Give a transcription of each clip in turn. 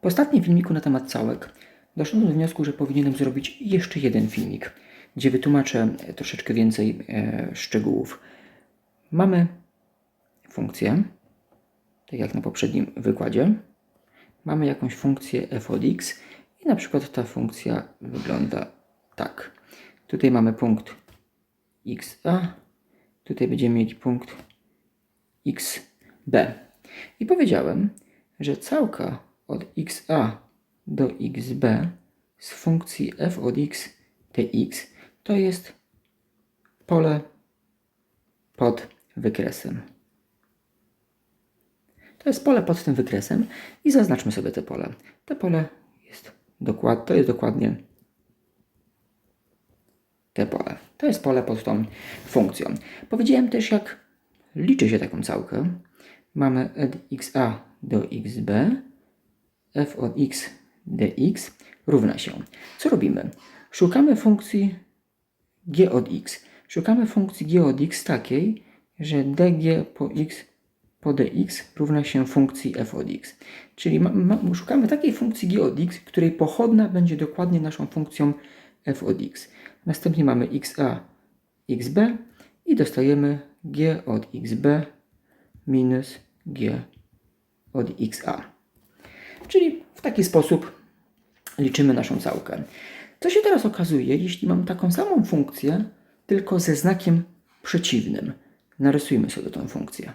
Po ostatnim filmiku na temat całek doszedłem do wniosku, że powinienem zrobić jeszcze jeden filmik, gdzie wytłumaczę troszeczkę więcej e, szczegółów. Mamy funkcję, tak jak na poprzednim wykładzie. Mamy jakąś funkcję f od x i na przykład ta funkcja wygląda tak. Tutaj mamy punkt xa, tutaj będziemy mieć punkt xb. I powiedziałem, że całka od xa do xb z funkcji f od x dx to jest pole pod wykresem. To jest pole pod tym wykresem i zaznaczmy sobie te pole. To pole jest dokład, to jest dokładnie te pole. To jest pole pod tą funkcją. Powiedziałem też, jak liczy się taką całkę. Mamy od xa do xb, f od x dx równa się. Co robimy? Szukamy funkcji g od x. Szukamy funkcji g od x takiej, że dg po x po dx równa się funkcji f od x. Czyli ma, ma, szukamy takiej funkcji g od x, której pochodna będzie dokładnie naszą funkcją f od x. Następnie mamy xa, xb i dostajemy g od xb minus g od xa. Czyli w taki sposób liczymy naszą całkę. Co się teraz okazuje, jeśli mam taką samą funkcję, tylko ze znakiem przeciwnym? Narysujmy sobie tą funkcję.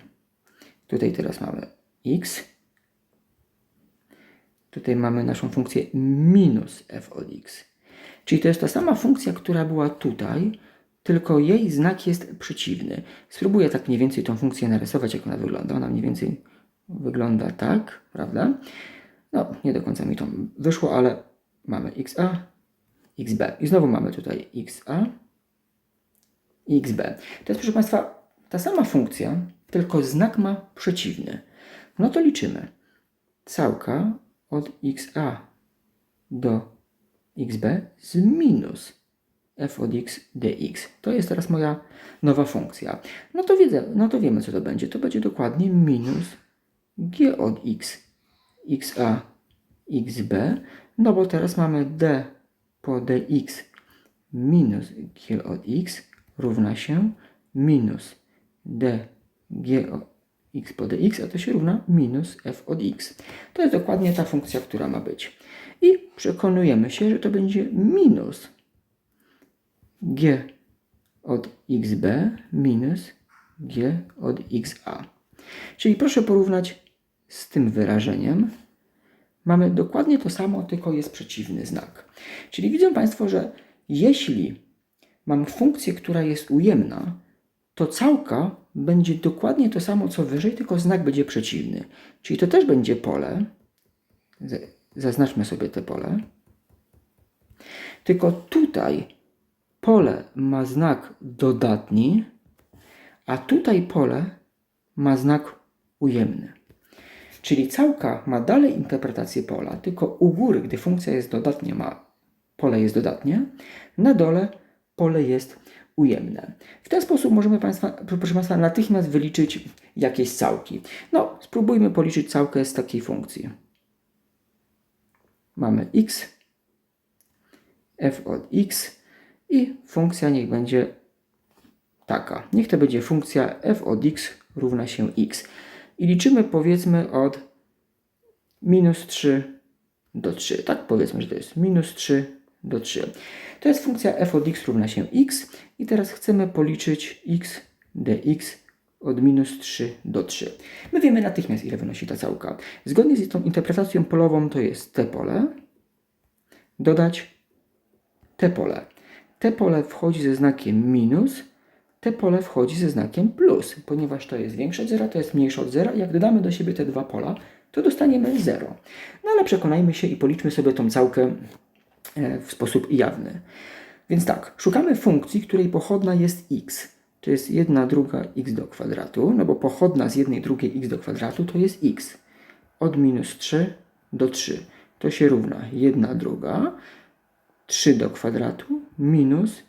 Tutaj teraz mamy x. Tutaj mamy naszą funkcję minus f od x. Czyli to jest ta sama funkcja, która była tutaj, tylko jej znak jest przeciwny. Spróbuję tak mniej więcej tą funkcję narysować, jak ona wygląda. Ona mniej więcej wygląda tak, prawda? No, nie do końca mi to wyszło, ale mamy xa, xb. I znowu mamy tutaj xa i xb. To jest, proszę Państwa, ta sama funkcja, tylko znak ma przeciwny. No to liczymy. Całka od xa do xb z minus f od x dx. To jest teraz moja nowa funkcja. No to wiedzę, no to wiemy co to będzie. To będzie dokładnie minus g od x xa xb, no bo teraz mamy d po dx minus g od x równa się minus d g od x po dx, a to się równa minus f od x. To jest dokładnie ta funkcja, która ma być. I przekonujemy się, że to będzie minus g od xb minus g od xa. Czyli proszę porównać z tym wyrażeniem. Mamy dokładnie to samo, tylko jest przeciwny znak. Czyli widzą Państwo, że jeśli mam funkcję, która jest ujemna, to całka będzie dokładnie to samo, co wyżej, tylko znak będzie przeciwny. Czyli to też będzie pole. Zaznaczmy sobie te pole. Tylko tutaj pole ma znak dodatni, a tutaj pole ma znak ujemny. Czyli całka ma dalej interpretację pola, tylko u góry, gdy funkcja jest dodatnia, ma pole jest dodatnie, na dole pole jest ujemne. W ten sposób możemy Państwa, proszę Państwa natychmiast wyliczyć jakieś całki. No, spróbujmy policzyć całkę z takiej funkcji. Mamy x, f od x i funkcja niech będzie taka. Niech to będzie funkcja f od x równa się x. I liczymy powiedzmy od minus 3 do 3. Tak powiedzmy, że to jest minus 3 do 3. To jest funkcja f od x równa się x i teraz chcemy policzyć x dx od minus 3 do 3. My wiemy natychmiast, ile wynosi ta całka. Zgodnie z tą interpretacją polową to jest te pole, dodać te pole. Te pole wchodzi ze znakiem minus, te pole wchodzi ze znakiem plus, ponieważ to jest większe od zera, to jest mniejsze od zera. Jak dodamy do siebie te dwa pola, to dostaniemy 0. No ale przekonajmy się i policzmy sobie tą całkę e, w sposób jawny. Więc tak, szukamy funkcji, której pochodna jest x. To jest 1 druga x do kwadratu, no bo pochodna z jednej drugiej x do kwadratu to jest x. Od minus 3 do 3. To się równa 1 druga, 3 do kwadratu minus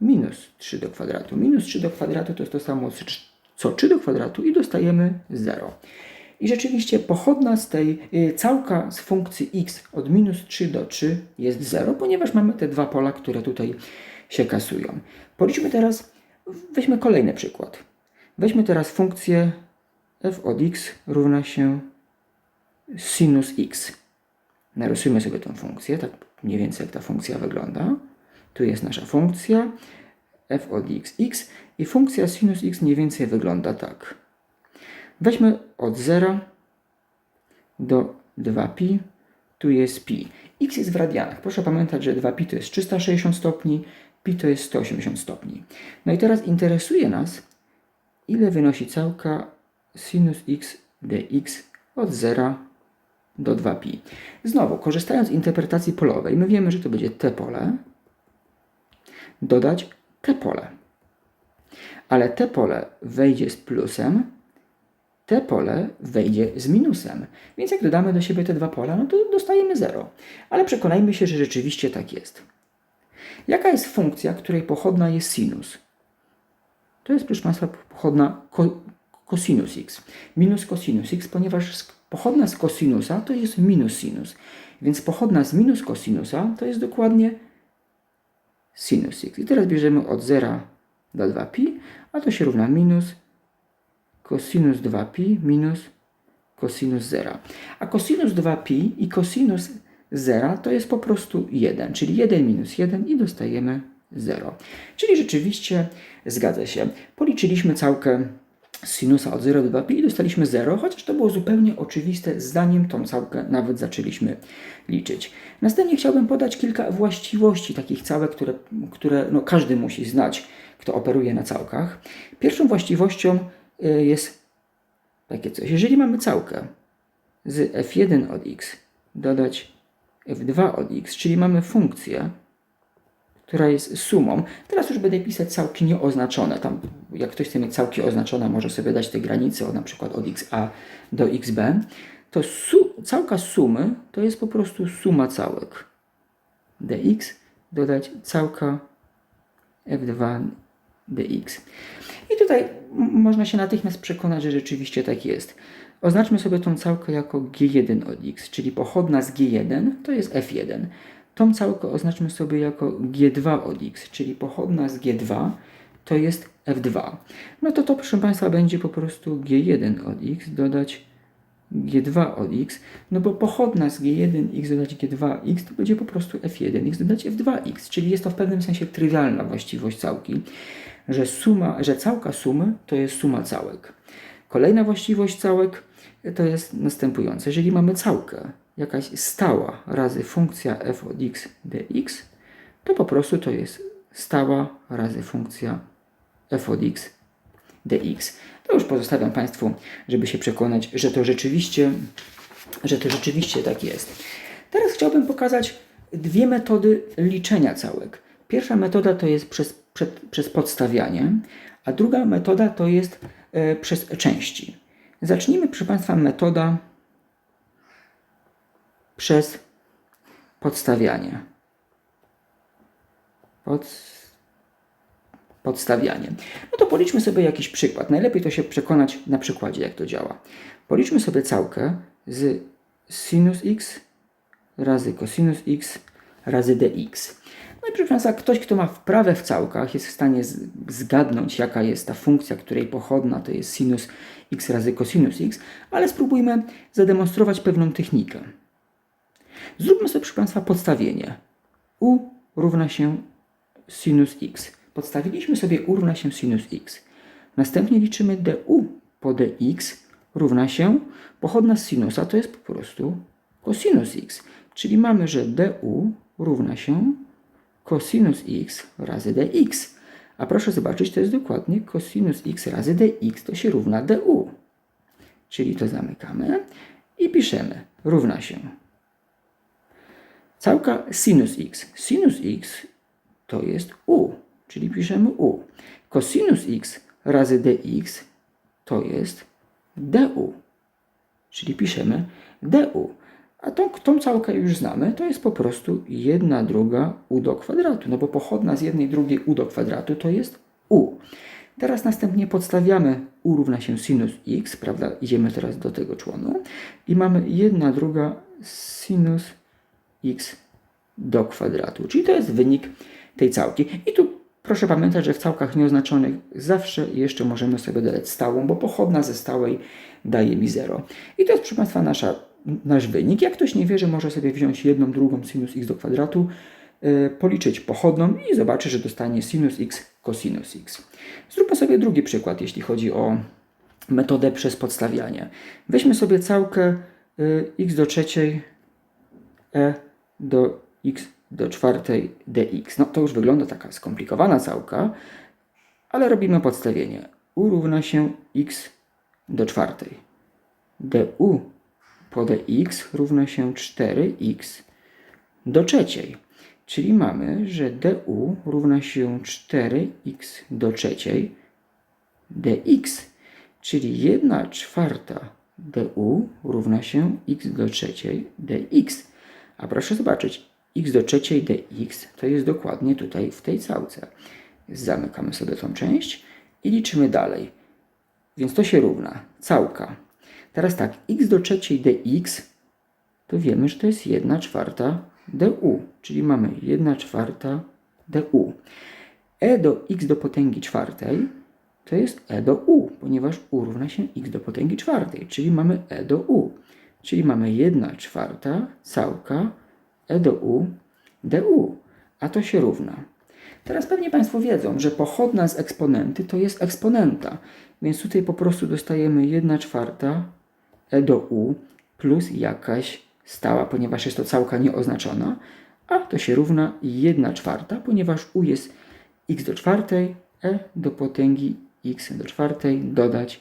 minus 3 do kwadratu. Minus 3 do kwadratu to jest to samo co 3 do kwadratu i dostajemy 0. I rzeczywiście pochodna z tej y, całka z funkcji x od minus 3 do 3 jest 0, ponieważ mamy te dwa pola, które tutaj się kasują. Policzmy teraz, weźmy kolejny przykład. Weźmy teraz funkcję f od x równa się sinus x. Narysujmy sobie tę funkcję, tak mniej więcej jak ta funkcja wygląda. Tu jest nasza funkcja f od x, x i funkcja sinus x mniej więcej wygląda tak. Weźmy od 0 do 2pi, tu jest pi. x jest w radianach. Proszę pamiętać, że 2pi to jest 360 stopni, pi to jest 180 stopni. No i teraz interesuje nas, ile wynosi całka sinus x dx od 0 do 2pi. Znowu, korzystając z interpretacji polowej, my wiemy, że to będzie te pole, dodać te pole. Ale te pole wejdzie z plusem, te pole wejdzie z minusem. Więc jak dodamy do siebie te dwa pola, no to dostajemy 0. Ale przekonajmy się, że rzeczywiście tak jest. Jaka jest funkcja, której pochodna jest sinus? To jest, proszę Państwa, pochodna ko cosinus x. Minus cosinus x, ponieważ pochodna z cosinusa to jest minus sinus. Więc pochodna z minus cosinusa to jest dokładnie sinus x. I teraz bierzemy od 0 do 2pi, a to się równa minus cosinus 2pi minus cosinus 0. A cosinus 2pi i cosinus 0 to jest po prostu 1, czyli 1 minus 1 i dostajemy 0. Czyli rzeczywiście zgadza się. Policzyliśmy całkę sinusa od 0 do 2pi i dostaliśmy 0, chociaż to było zupełnie oczywiste, zanim tą całkę nawet zaczęliśmy liczyć. Następnie chciałbym podać kilka właściwości takich całek, które, które no, każdy musi znać, kto operuje na całkach. Pierwszą właściwością y, jest takie coś. Jeżeli mamy całkę z f1 od x dodać f2 od x, czyli mamy funkcję, która jest sumą. Teraz już będę pisać całki nieoznaczone. Tam, jak ktoś chce mieć całki oznaczone, może sobie dać te granice, od, na przykład od xa do xb. To su całka sumy to jest po prostu suma całek. dx dodać całka f2 dx. I tutaj można się natychmiast przekonać, że rzeczywiście tak jest. Oznaczmy sobie tą całkę jako g1 od x, czyli pochodna z g1 to jest f1. Tą całkę oznaczmy sobie jako G2 od x, czyli pochodna z G2 to jest F2. No to to, proszę Państwa, będzie po prostu G1 od x dodać G2 od x, no bo pochodna z G1x dodać G2x to będzie po prostu F1x dodać F2x, czyli jest to w pewnym sensie trywialna właściwość całki, że, suma, że całka sumy to jest suma całek. Kolejna właściwość całek to jest następująca. Jeżeli mamy całkę, jakaś stała razy funkcja f od x dx, to po prostu to jest stała razy funkcja f od x dx. To już pozostawiam Państwu, żeby się przekonać, że to rzeczywiście, że to rzeczywiście tak jest. Teraz chciałbym pokazać dwie metody liczenia całek. Pierwsza metoda to jest przez, przed, przez podstawianie, a druga metoda to jest e, przez części. Zacznijmy, proszę Państwa, metoda przez podstawianie. Pod, podstawianie. No to policzmy sobie jakiś przykład. Najlepiej to się przekonać na przykładzie, jak to działa. Policzmy sobie całkę z sinus x razy cosinus x razy dx. No i proszę Państwa, ktoś, kto ma wprawę w całkach, jest w stanie zgadnąć, jaka jest ta funkcja, której pochodna to jest sinus x razy cosinus x, ale spróbujmy zademonstrować pewną technikę. Zróbmy sobie, proszę Państwa, podstawienie. u równa się sinus x. Podstawiliśmy sobie u równa się sinus x. Następnie liczymy du po dx równa się pochodna z sinusa, to jest po prostu cosinus x. Czyli mamy, że du równa się cosinus x razy dx. A proszę zobaczyć, to jest dokładnie cosinus x razy dx, to się równa du. Czyli to zamykamy i piszemy równa się Całka sinus x. Sinus x to jest u, czyli piszemy u. Cosinus x razy dx to jest du, czyli piszemy du. A tą, tą całkę już znamy, to jest po prostu jedna druga u do kwadratu, no bo pochodna z jednej drugiej u do kwadratu to jest u. Teraz następnie podstawiamy u równa się sinus x, prawda? Idziemy teraz do tego członu i mamy 1 druga sinus x do kwadratu, czyli to jest wynik tej całki. I tu proszę pamiętać, że w całkach nieoznaczonych zawsze jeszcze możemy sobie dodać stałą, bo pochodna ze stałej daje mi 0. I to jest, proszę Państwa, nasza, nasz wynik. Jak ktoś nie wierzy, może sobie wziąć jedną drugą sinus x do kwadratu, yy, policzyć pochodną i zobaczy, że dostanie sinus x cosinus x. Zróbmy sobie drugi przykład, jeśli chodzi o metodę przez podstawianie. Weźmy sobie całkę y, x do trzeciej e do x do czwartej dx. No to już wygląda taka skomplikowana całka, ale robimy podstawienie. u równa się x do czwartej. du po dx równa się 4x do trzeciej. Czyli mamy, że du równa się 4x do trzeciej dx, czyli 1 czwarta du równa się x do trzeciej dx. A proszę zobaczyć, x do trzeciej dx to jest dokładnie tutaj w tej całce. Zamykamy sobie tą część i liczymy dalej. Więc to się równa całka. Teraz tak, x do trzeciej dx to wiemy, że to jest 1 czwarta du, czyli mamy 1 czwarta du. e do x do potęgi czwartej to jest e do u, ponieważ u równa się x do potęgi czwartej, czyli mamy e do u. Czyli mamy 1 czwarta całka e do u du, a to się równa. Teraz pewnie Państwo wiedzą, że pochodna z eksponenty to jest eksponenta, więc tutaj po prostu dostajemy 1 czwarta e do u plus jakaś stała, ponieważ jest to całka nieoznaczona, a to się równa 1 czwarta, ponieważ u jest x do czwartej, e do potęgi x do czwartej dodać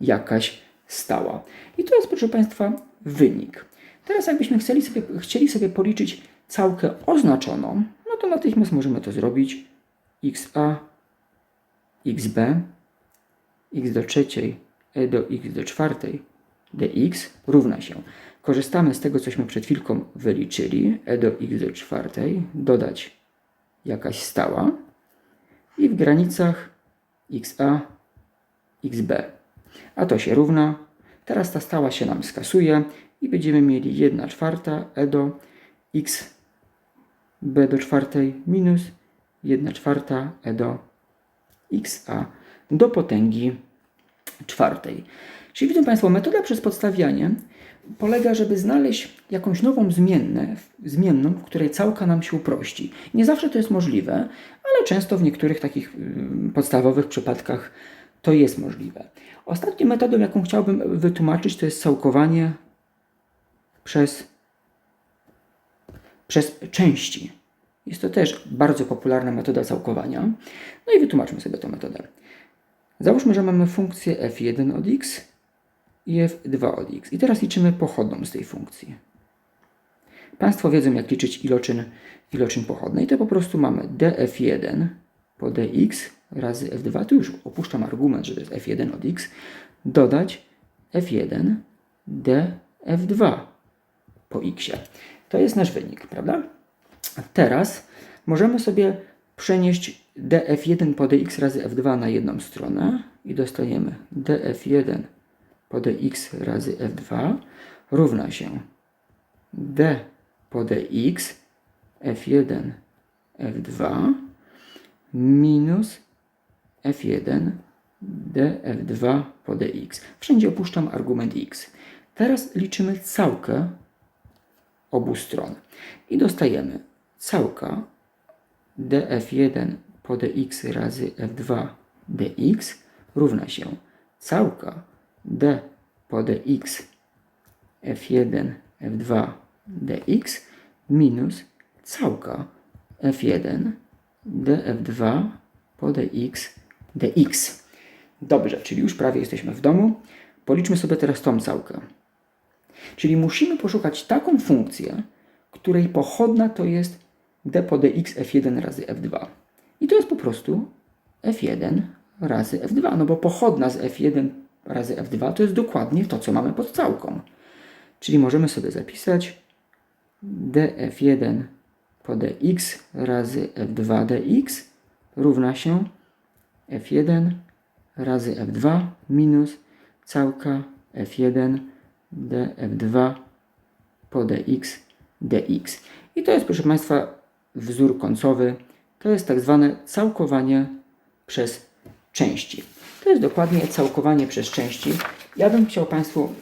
jakaś stała. I to jest, proszę Państwa, wynik. Teraz jakbyśmy chcieli sobie, chcieli sobie policzyć całkę oznaczoną, no to natychmiast możemy to zrobić. xa, xb, x do trzeciej, e do x do czwartej, dx równa się. Korzystamy z tego, cośmy przed chwilką wyliczyli, e do x do czwartej, dodać jakaś stała i w granicach xa, xb. A to się równa. Teraz ta stała się nam skasuje i będziemy mieli 1 czwarta e do x b do czwartej minus 1 czwarta e do xa do potęgi czwartej. Czyli widzą Państwo, metoda przez podstawianie polega, żeby znaleźć jakąś nową zmiennę, zmienną, w której całka nam się uprości. Nie zawsze to jest możliwe, ale często w niektórych takich y, podstawowych przypadkach to jest możliwe. Ostatnią metodą, jaką chciałbym wytłumaczyć, to jest całkowanie przez, przez części. Jest to też bardzo popularna metoda całkowania. No i wytłumaczmy sobie tę metodę. Załóżmy, że mamy funkcję f1 od x i f2 od x. I teraz liczymy pochodną z tej funkcji. Państwo wiedzą, jak liczyć iloczyn, iloczyn pochodnej. To po prostu mamy df1 po dx razy f2. Tu już opuszczam argument, że to jest f1 od x. Dodać f1 df2 po x. To jest nasz wynik, prawda? Teraz możemy sobie przenieść df1 po dx razy f2 na jedną stronę i dostajemy df1 po dx razy f2 równa się d po dx f1 f2 minus f1 df2 po dx. Wszędzie opuszczam argument x. Teraz liczymy całkę obu stron i dostajemy całka df1 po dx razy f2 dx równa się całka d po dx f1 f2 dx minus całka f1 df2 po dx dx. Dobrze, czyli już prawie jesteśmy w domu. Policzmy sobie teraz tą całkę. Czyli musimy poszukać taką funkcję, której pochodna to jest d po dx f1 razy f2. I to jest po prostu f1 razy f2, no bo pochodna z f1 razy f2 to jest dokładnie to, co mamy pod całką. Czyli możemy sobie zapisać df1 po dx razy f2 dx równa się f1 razy f2 minus całka f1 df2 po dx dx. I to jest, proszę Państwa, wzór końcowy. To jest tak zwane całkowanie przez części. To jest dokładnie całkowanie przez części. Ja bym chciał Państwu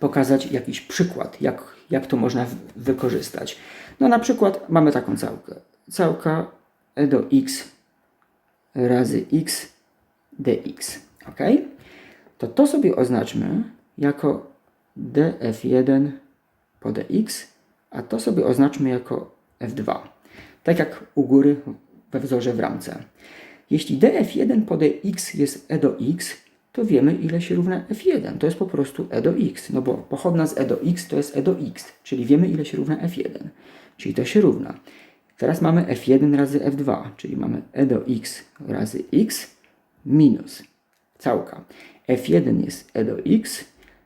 pokazać jakiś przykład, jak, jak to można wykorzystać. No na przykład mamy taką całkę. Całka e do x razy x dx. Ok? To to sobie oznaczmy jako df1 po dx, a to sobie oznaczmy jako f2. Tak jak u góry we wzorze w ramce. Jeśli df1 po dx jest e do x, to wiemy ile się równa f1. To jest po prostu e do x, no bo pochodna z e do x to jest e do x, czyli wiemy ile się równa f1. Czyli to się równa. Teraz mamy f1 razy f2, czyli mamy e do x razy x minus całka. f1 jest e do x,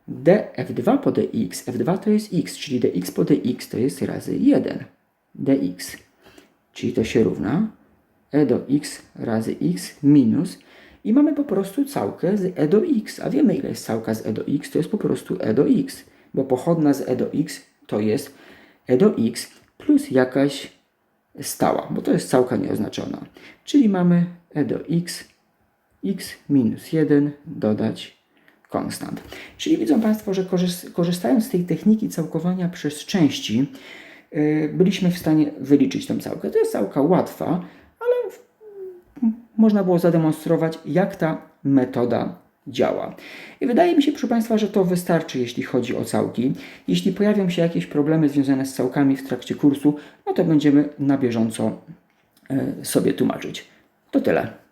df2 po dx, f2 to jest x, czyli dx po dx to jest razy 1 dx. Czyli to się równa e do x razy x minus i mamy po prostu całkę z e do x, a wiemy ile jest całka z e do x, to jest po prostu e do x, bo pochodna z e do x to jest e do x plus jakaś stała, bo to jest całka nieoznaczona. Czyli mamy e do x, x minus 1 dodać konstant. Czyli widzą Państwo, że korzyst- korzystając z tej techniki całkowania przez części, yy, byliśmy w stanie wyliczyć tą całkę. To jest całka łatwa, ale można było zademonstrować, jak ta metoda działa. I wydaje mi się, proszę Państwa, że to wystarczy, jeśli chodzi o całki. Jeśli pojawią się jakieś problemy związane z całkami w trakcie kursu, no to będziemy na bieżąco yy, sobie tłumaczyć. To tyle.